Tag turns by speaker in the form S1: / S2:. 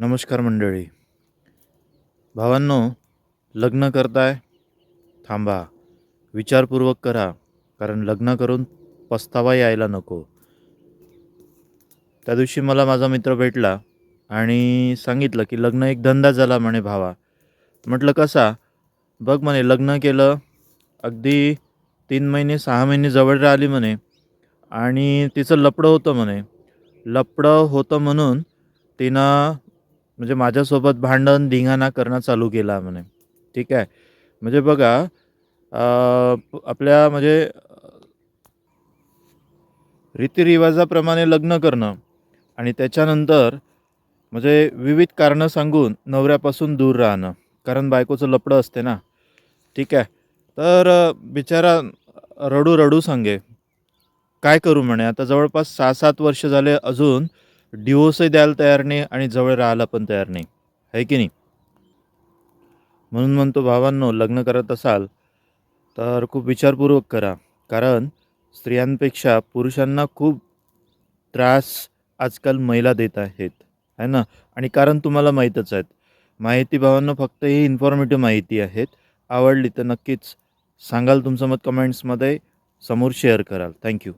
S1: नमस्कार मंडळी. भावांनो लग्न करताय? थांबा. विचारपूर्वक करा कारण लग्न करून पस्तावा यायला नको. त्या दिवशी मला माझा मित्र भेटला आणि सांगितलं की लग्न एक धंदा झाला म्हणे भावा. म्हटलं कसा? बघ म्हणे लग्न केलं अगदी तीन महिने सहा महिने जवळ आली म्हणे आणि तिचं लपडं होतं म्हणे. लपडं होतं म्हणून तिनं म्हणजे माझ्यासोबत भांडण धिंगाणा करणं चालू केला म्हणे ठीक आहे? म्हणजे बघा आपल्या म्हणजे रीतिरिवाजाप्रमाणे लग्न करणं आणि त्याच्यानंतर म्हणजे विविध कारणं सांगून नवऱ्यापासून दूर राहणं. कारण बायकोचं लपडं असते ना. ठीक आहे? तर बिचारा रडू रडू सांगे. काय करू म्हणे? आता जवळपास सहा सात वर्ष झाले अजून डिवोर्सही द्यायला तयार नाही आणि जवळ राहायला पण तयार नाही. आहे की नाही? म्हणून म्हणतो भावांनो लग्न करत असाल तर खूप विचारपूर्वक करा. कारण स्त्रियांपेक्षा पुरुषांना खूप त्रास आजकाल महिला देत आहेत. है ना? आणि कारण तुम्हाला माहीतच आहेत. माहिती भावांनो फक्त ही इन्फॉर्मेटिव्ह माहिती आहेत. आवडली तर नक्कीच सांगाल तुमचं मत कमेंट्समध्ये समोर शेअर कराल. थँक्यू